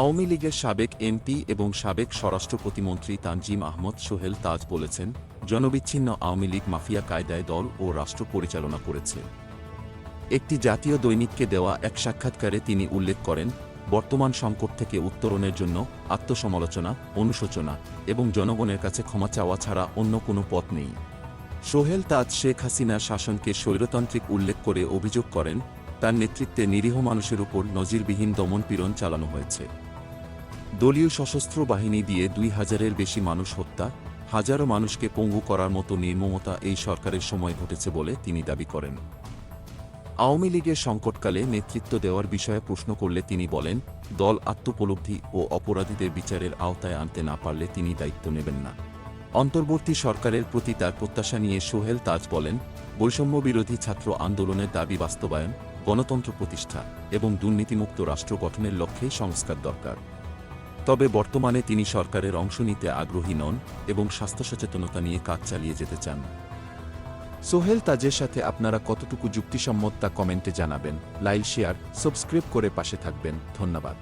আওয়ামী লীগের সাবেক এমপি এবং সাবেক স্বরাষ্ট্র প্রতিমন্ত্রী তানজিম আহমদ সোহেল তাজ বলেছেন, জনবিচ্ছিন্ন আওয়ামী লীগ মাফিয়া কায়দায় দল ও রাষ্ট্র পরিচালনা করেছে। একটি জাতীয় দৈনিককে দেওয়া এক সাক্ষাৎকারে তিনি উল্লেখ করেন, বর্তমান সংকট থেকে উত্তরণের জন্য আত্মসমালোচনা, অনুশোচনা এবং জনগণের কাছে ক্ষমা চাওয়া ছাড়া অন্য কোনো পথ নেই। সোহেল তাজ শেখ হাসিনার শাসনকে স্বৈরতান্ত্রিক উল্লেখ করে অভিযোগ করেন তার নেতৃত্বে নিরীহ মানুষের উপর নজিরবিহীন দমনপীড়ন চালানো হয়েছে। দলীয় সশস্ত্র বাহিনী দিয়ে দুই হাজারের বেশি মানুষ হত্যা, হাজারো মানুষকে পঙ্গু করার মতো নির্মমতা এই সরকারের সময় ঘটেছে বলে তিনি দাবি করেন। আওয়ামী লীগের সংকটকালে নেতৃত্ব দেওয়ার বিষয়ে প্রশ্ন করলে তিনি বলেন, দল আত্মোপলব্ধি ও অপরাধীদের বিচারের আওতায় আনতে না পারলে তিনি দায়িত্ব নেবেন না। অন্তর্বর্তী সরকারের প্রতি তার প্রত্যাশা নিয়ে সোহেল তাজ বলেন বৈষম্য বিরোধী ছাত্র আন্দোলনের দাবি বাস্তবায়ন গণতন্ত্র প্রতিষ্ঠা এবং দুর্নীতিমুক্ত রাষ্ট্র গঠনের লক্ষ্যে সংস্কার দরকার। তবে বর্তমানে তিনি সরকারের অংশ নিতে আগ্রহী নন এবং স্বাস্থ্য সচেতনতা নিয়ে কাজ চালিয়ে যেতে চান। সোহেল তাজের সাথে আপনারা কতটুকু যুক্তিসম্মত তা কমেন্টে জানাবেন। লাইক, শেয়ার, সাবস্ক্রাইব করে পাশে থাকবেন। ধন্যবাদ।